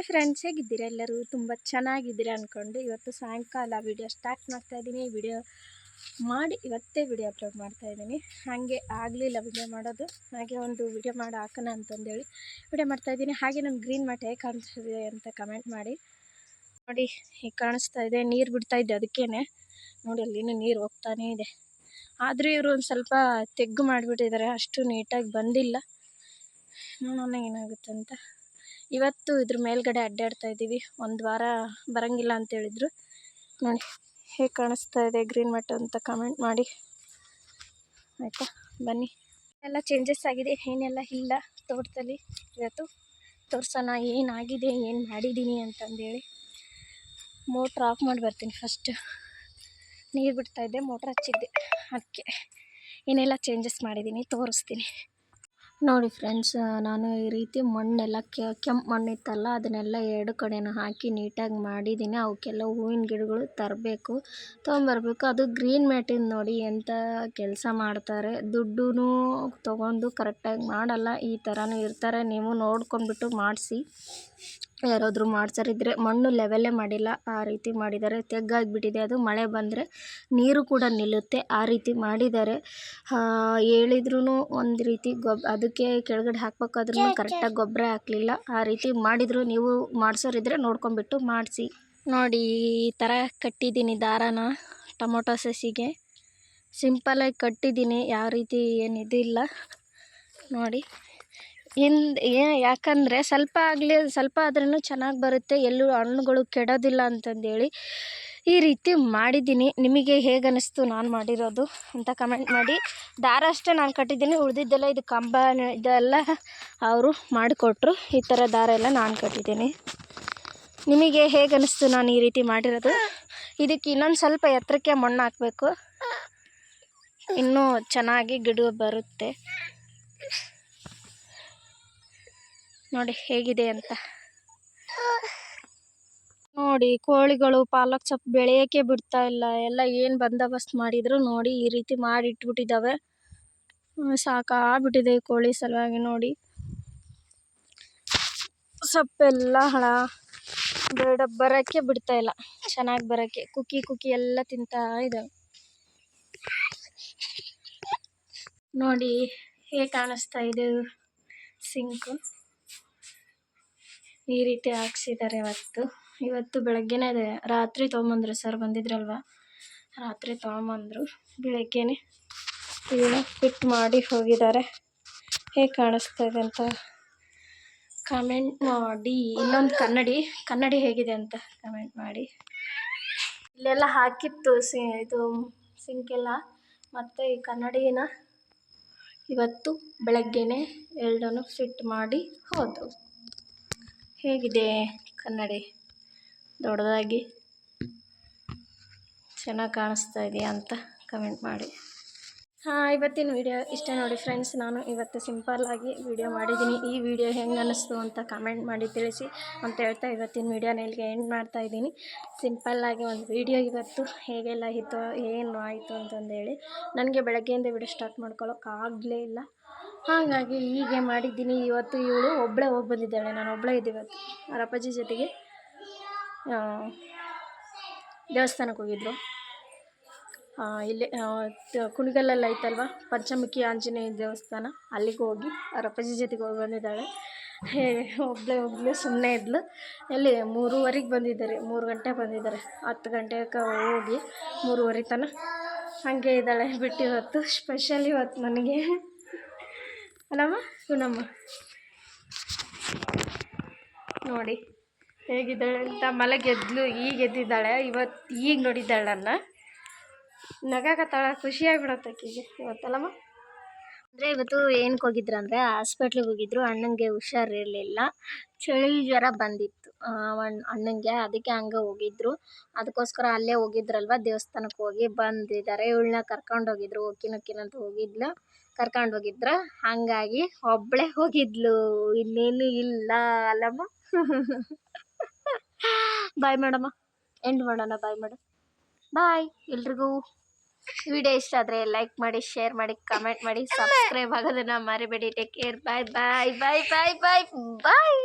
Hi friends ಹೇಗಿದ್ದೀರಾ ಎಲ್ಲರೂ? ತುಂಬ ಚೆನ್ನಾಗಿದ್ದೀರಾ ಅಂದ್ಕೊಂಡು ಇವತ್ತು ಸಾಯಂಕಾಲ ವಿಡಿಯೋ ಸ್ಟಾರ್ಟ್ ಮಾಡ್ತಾ ಇದ್ದೀನಿ. ವಿಡಿಯೋ ಮಾಡಿ ಇವತ್ತೇ ವಿಡಿಯೋ ಅಪ್ಲೋಡ್ ಮಾಡ್ತಾ ಇದ್ದೀನಿ. ಹಾಗೆ ಆಗಲಿಲ್ಲ ವಿಡಿಯೋ ಮಾಡೋದು. ಹಾಗೆ ಒಂದು ವಿಡಿಯೋ ಮಾಡಿ, ಹಾಕೋಣ ಅಂತಂದೇಳಿ ವಿಡಿಯೋ ಮಾಡ್ತಾ ಇದ್ದೀನಿ. ಹಾಗೆ ನಮ್ಮ ಗ್ರೀನ್ ಮಠ ಹೇಗೆ ಕಾಣಿಸ್ತಿದೆ ಅಂತ ಕಮೆಂಟ್ ಮಾಡಿ. ನೋಡಿ, ಹೇಗೆ ಕಾಣಿಸ್ತಾ ಇದೆ. ನೀರು ಬಿಡ್ತಾ ಇದ್ದೆ ಅದಕ್ಕೇನೆ. ನೋಡಿ, ಅಲ್ಲಿನೂ ನೀರು ಹೋಗ್ತಾನೇ ಇದೆ. ಆದರೂ ಇವರು ಒಂದು ಸ್ವಲ್ಪ ತೆಗ್ಗು ಮಾಡಿಬಿಟ್ಟಿದ್ದಾರೆ. ಅಷ್ಟು ನೀಟಾಗಿ ಬಂದಿಲ್ಲ. ನೋಡೋಣ ಏನಾಗುತ್ತೆ ಅಂತ ಇವತ್ತು ಇದ್ರ ಮೇಲ್ಗಡೆ ಅಡ್ಡಾಡ್ತಾ ಇದ್ದೀವಿ. ಒಂದು ವಾರ ಬರಂಗಿಲ್ಲ ಅಂತ ಹೇಳಿದ್ರು. ನೋಡಿ, ಹೇಗೆ ಕಾಣಿಸ್ತಾ ಇದೆ ಗ್ರೀನ್ ಮಟ್ ಅಂತ ಕಮೆಂಟ್ ಮಾಡಿ. ಆಯಿತಾ? ಬನ್ನಿ. ಎಲ್ಲ ಚೇಂಜಸ್ ಆಗಿದೆ? ಏನೆಲ್ಲ ಇಲ್ಲ ತೋಟದಲ್ಲಿ? ಇವತ್ತು ತೋರ್ಸೋಣ, ಏನಾಗಿದೆ, ಏನು ಮಾಡಿದ್ದೀನಿ ಅಂತಂದೇಳಿ ಮೋಟ್ರ್ ಆಫ್ ಮಾಡಿ ಬರ್ತೀನಿ ಫಸ್ಟ್ ನೀರು ಬಿಡ್ತಾ ಇದ್ದೆ ಮೋಟ್ರ್ ಹಚ್ಚಿದ್ದೆ. ಅದಕ್ಕೆ ಏನೆಲ್ಲ ಚೇಂಜಸ್ ಮಾಡಿದ್ದೀನಿ ತೋರಿಸ್ತೀನಿ. ನೋಡಿ ಫ್ರೆಂಡ್ಸ್ ನಾನು ಈ ರೀತಿ ಮಣ್ಣೆಲ್ಲ ಕೆಂಪು ಮಣ್ಣಿತ್ತಲ್ಲ, ಅದನ್ನೆಲ್ಲ ಎರಡು ಕಡೆನೂ ಹಾಕಿ ನೀಟಾಗಿ ಮಾಡಿದ್ದೀನಿ. ಅವಕ್ಕೆಲ್ಲ ಹೂವಿನ ಗಿಡಗಳು ತರಬೇಕು, ತೊಗೊಂಬರ್ಬೇಕು. ಅದು ಗ್ರೀನ್ ಮ್ಯಾಟಿಂದ ನೋಡಿ ಎಂಥ ಕೆಲಸ ಮಾಡ್ತಾರೆ. ದುಡ್ಡೂ ತೊಗೊಂಡು ಕರೆಕ್ಟಾಗಿ ಮಾಡಲ್ಲ, ಈ ಥರನೂ ಇರ್ತಾರೆ. ನೀವು ನೋಡ್ಕೊಂಡ್ಬಿಟ್ಟು ಮಾಡಿಸಿ. ಯಾರಾದರೂ ಮಾಡ್ಸರಿದ್ರೆ ಮಣ್ಣು ಲೆವೆಲ್ಲೇ ಮಾಡಿಲ್ಲ, ಆ ರೀತಿ ಮಾಡಿದ್ದಾರೆ. ತೆಗ್ಗಾಗಿಬಿಟ್ಟಿದೆ ಅದು. ಮಳೆ ಬಂದರೆ ನೀರು ಕೂಡ ನಿಲ್ಲುತ್ತೆ, ಆ ರೀತಿ ಮಾಡಿದ್ದಾರೆ. ಹೇಳಿದ್ರೂ ಒಂದು ರೀತಿ ಗೊಬ್ ಅದಕ್ಕೆ ಕೆಳಗಡೆ ಹಾಕ್ಬೇಕಾದ್ರೂ ಕರೆಕ್ಟಾಗಿ ಗೊಬ್ಬರ ಹಾಕಲಿಲ್ಲ. ಆ ರೀತಿ ಮಾಡಿದ್ರು ನೀವು ಮಾಡಿಸೋರಿದ್ರೆ ನೋಡ್ಕೊಂಬಿಟ್ಟು ಮಾಡಿಸಿ. ನೋಡಿ ಈ ಥರ ಕಟ್ಟಿದ್ದೀನಿ ದಾರಾನ ಟೊಮೊಟೊ ಸಸಿಗೆ. ಸಿಂಪಲಾಗಿ ಕಟ್ಟಿದ್ದೀನಿ ಯಾವ ರೀತಿ ಏನಿದು ಇಲ್ಲ ನೋಡಿ ಹಿಂದೆ ಯಾಕಂದರೆ ಸ್ವಲ್ಪ ಆಗಲಿ ಸ್ವಲ್ಪ ಆದ್ರೂ ಚೆನ್ನಾಗಿ ಬರುತ್ತೆ. ಎಲ್ಲೂ ಹಣ್ಣುಗಳು ಕೆಡೋದಿಲ್ಲ ಅಂತಂದೇಳಿ. ಈ ರೀತಿ ಮಾಡಿದ್ದೀನಿ. ನಿಮಗೆ ಹೇಗೆ ಅನ್ನಿಸ್ತು ನಾನು ಮಾಡಿರೋದು ಅಂತ ಕಮೆಂಟ್ ಮಾಡಿ. ದಾರ ಅಷ್ಟೇ ನಾನು ಕಟ್ಟಿದ್ದೀನಿ. ಉಳಿದಿದ್ದೆಲ್ಲ ಇದು ಕಂಬ, ಇದೆಲ್ಲ ಅವರು ಮಾಡಿಕೊಟ್ರು. ಈ ಥರ ದಾರ ಎಲ್ಲ ನಾನು ಕಟ್ಟಿದ್ದೀನಿ. ನಿಮಗೆ ಹೇಗೆ ಅನ್ನಿಸ್ತು ನಾನು ಈ ರೀತಿ ಮಾಡಿರೋದು? ಇದಕ್ಕೆ ಇನ್ನೊಂದು ಸ್ವಲ್ಪ ಎತ್ತರಕ್ಕೆ ಮಣ್ಣು ಹಾಕಬೇಕು. ಇನ್ನೂ ಚೆನ್ನಾಗಿ ಗಿಡ ಬರುತ್ತೆ. ನೋಡಿ ಹೇಗಿದೆ ಅಂತ. ನೋಡಿ ಕೋಳಿಗಳು, ಪಾಲಕ್ ಸೊಪ್ಪು ಬೆಳೆಯಕ್ಕೆ ಬಿಡ್ತಾ ಇಲ್ಲ. ಎಲ್ಲ ಏನು ಬಂದೋಬಸ್ತ್ ಮಾಡಿದ್ರು ನೋಡಿ ಈ ರೀತಿ ಮಾಡಿ ಇಟ್ಬಿಟ್ಟಿದ್ದಾವೆ ಸಾಕಾಗ್ಬಿಟ್ಟಿದೆ ಕೋಳಿ ಸಲುವಾಗಿ ನೋಡಿ. ಸೊಪ್ಪೆಲ್ಲ ಹಳ ಬೇಡ, ಬರೋಕ್ಕೆ ಬಿಡ್ತಾ ಇಲ್ಲ. ಚೆನ್ನಾಗಿ ಬರೋಕ್ಕೆ. ಕುಕ್ಕಿ ಕುಕ್ಕಿ ಎಲ್ಲ ತಿಂತಾ ಇದ್ದಾವೆ ನೋಡಿ ಹೇಗೆ ಕಾಣಿಸ್ತಾ ಇದೆ ಸಿಂಕು. ಈ ರೀತಿ ಹಾಕ್ಸಿದ್ದಾರೆ ಇವತ್ತು. ಇವತ್ತು ಬೆಳಗ್ಗೆನೇ ಇದೆ ರಾತ್ರಿ ತೊಗೊಂಬಂದ್ರು ಸರ್, ಬಂದಿದ್ರಲ್ವ? ರಾತ್ರಿ ತೊಗೊಂಬಂದರು. ಬೆಳಗ್ಗೆನೆ ಇದನ್ನ ಫಿಟ್ ಮಾಡಿ ಹೋಗಿದ್ದಾರೆ. ಹೇಗೆ ಕಾಣಿಸ್ತಾ ಇದೆ ಅಂತ ಕಮೆಂಟ್ ಮಾಡಿ. ಇನ್ನೊಂದು ಕನ್ನಡಿ ಕನ್ನಡಿ ಹೇಗಿದೆ ಅಂತ ಕಮೆಂಟ್ ಮಾಡಿ. ಇಲ್ಲೆಲ್ಲ ಹಾಕಿತ್ತು ಸಿ, ಇದು ಸಿಂಕೆಲ್ಲ ಮತ್ತು ಈ ಕನ್ನಡಿನ ಇವತ್ತು ಬೆಳಗ್ಗೆನೆ ಎರಡನ್ನೂ ಫಿಟ್ ಮಾಡಿ ಹೋದವು. ಹೇಗಿದೆ ಕನ್ನಡಿ? ದೊಡ್ಡದಾಗಿ ಚೆನ್ನಾಗಿ ಕಾಣಿಸ್ತಾ ಇದೆಯಾ ಅಂತ ಕಮೆಂಟ್ ಮಾಡಿ. ಹಾಂ, ಇವತ್ತಿನ ವಿಡಿಯೋ ಇಷ್ಟೇ ನೋಡಿ ಫ್ರೆಂಡ್ಸ್ ನಾನು ಇವತ್ತು ಸಿಂಪಲ್ಲಾಗಿ ವಿಡಿಯೋ ಮಾಡಿದ್ದೀನಿ. ಈ ವಿಡಿಯೋ ಹೆಂಗೆ ಅನ್ನಿಸ್ತು ಅಂತ ಕಮೆಂಟ್ ಮಾಡಿ ತಿಳಿಸಿ ಅಂತ ಹೇಳ್ತಾ ಇವತ್ತಿನ ವಿಡಿಯೋನ ಇಲ್ಲಿಗೆ ಎಂಡ್ ಮಾಡ್ತಾ ಇದ್ದೀನಿ. ಸಿಂಪಲ್ಲಾಗಿ ಒಂದು ವಿಡಿಯೋ ಇವತ್ತು ಹೇಗೆಲ್ಲ ಇತ್ತು, ಏನು ಆಯಿತು ಅಂತಂದೇಳಿ ನನಗೆ ಬೆಳಗ್ಗೆಯಿಂದ ವಿಡಿಯೋ ಸ್ಟಾರ್ಟ್ ಮಾಡ್ಕೊಳ್ಳೋಕ್ಕಾಗಲೇ ಇಲ್ಲ. ಹಾಗಾಗಿ ಹೀಗೆ ಮಾಡಿದ್ದೀನಿ. ಇವತ್ತು ಇವಳು ಒಬ್ಬಳೇ ಹೋಗಿ ಬಂದಿದ್ದಾಳೆ. ನಾನು ಒಬ್ಬಳೇ ಇದ್ದೀವಿ ಇವತ್ತು. ಅವರ ಅಪ್ಪಾಜಿ ಜೊತೆಗೆ ದೇವಸ್ಥಾನಕ್ಕೆ ಹೋಗಿದ್ರು. ಇಲ್ಲೇ ಕುಣಿಗಲ್ಲಲ್ಲಿ ಐತಲ್ವ? ಪಂಚಮುಖಿ ಆಂಜನೇಯ ದೇವಸ್ಥಾನ. ಅಲ್ಲಿಗೆ ಹೋಗಿ ಅವ್ರ ಅಪ್ಪಾಜಿ ಜೊತೆಗೆ ಹೋಗಿ ಬಂದಿದ್ದಾಳೆ. ಒಬ್ಬಳೇ ಒಬ್ಬಳೇ ಸುಮ್ಮನೆ ಇದ್ಲು. ಎಲ್ಲಿ? ಮೂರುವರೆಗೆ ಬಂದಿದ್ದಾರೆ. ಮೂರು ಗಂಟೆ ಬಂದಿದ್ದಾರೆ. ಹತ್ತು ಗಂಟೆಗೆ ಹೋಗಿ ಮೂರುವರೆ ತನಕ ಹಾಗೆ ಇದ್ದಾಳೆ. ಬಿಟ್ಟು ಇವತ್ತು ಸ್ಪೆಷಲ್ ಇವತ್ತು ನನಗೆ. ಅಲ್ಲಮ್ಮ, ಸುನಮ್ಮ. ನೋಡಿ. ಹೇಗಿದ್ದಾಳೆ ಅಂತ ಮಲಗೆದ್ಲು ಈಗ ಎದ್ದಿದ್ದಾಳೆ ಇವತ್ತು ಈಗ ನೋಡಿದ್ದಾಳೆ ನನ್ನ. ನಗಾಕತ್ತಾಳ ಖುಷಿಯಾಗ್ಬಿಡತ್ತೆ ಆಕೆಗೆ ಇವತ್ತಲ್ಲಮ್ಮ. ಅಂದರೆ ಇವತ್ತು ಏನಕ್ಕೆ ಹೋಗಿದ್ರು ಅಂದರೆ ಹಾಸ್ಪಿಟ್ಲಿಗೆ ಹೋಗಿದ್ರು. ಅಣ್ಣಂಗೆ ಹುಷಾರಿರಲಿಲ್ಲ ಚಳಿ ಜ್ವರ ಬಂದಿತ್ತು. ಅಣ್ಣಂಗೆ ಅದಕ್ಕೆ ಹಂಗೆ ಹೋಗಿದ್ರು. ಅದಕ್ಕೋಸ್ಕರ ಅಲ್ಲೇ ಹೋಗಿದ್ರಲ್ವ, ದೇವಸ್ಥಾನಕ್ಕೆ ಹೋಗಿ ಬಂದಿದ್ದಾರೆ. ಇವಳನ್ನ ಕರ್ಕೊಂಡು ಹೋಗಿದ್ರು ಅಂತ ಹೋಗಿದ್ಲು. ಕರ್ಕೊಂಡು ಹೋಗಿದ್ರ. ಹಾಗಾಗಿ ಒಬ್ಬಳೇ ಹೋಗಿದ್ಲು. ಇನ್ನೇನು ಇಲ್ಲ ಅಲ್ಲಮ್ಮ. ಬಾಯ್ ಮಾಡಮ್ಮ ಎಂಡ್ ಮಾಡೋಣ ಬಾಯ್ ಮೇಡಮ್ ಬಾಯ್ ಎಲ್ರಿಗೂ. ವಿಡಿಯೋ ಇಷ್ಟ ಆದರೆ ಲೈಕ್ ಮಾಡಿ ಶೇರ್ ಮಾಡಿ ಕಮೆಂಟ್ ಮಾಡಿ ಸಬ್ಸ್ಕ್ರೈಬ್ ಆಗೋದನ್ನು ಮರಿಬೇಡಿ. ಟೇಕ್ ಕೇರ್ ಬಾಯ್ ಬಾಯ್ ಬಾಯ್ ಬಾಯ್ ಬಾಯ್ ಬಾಯ್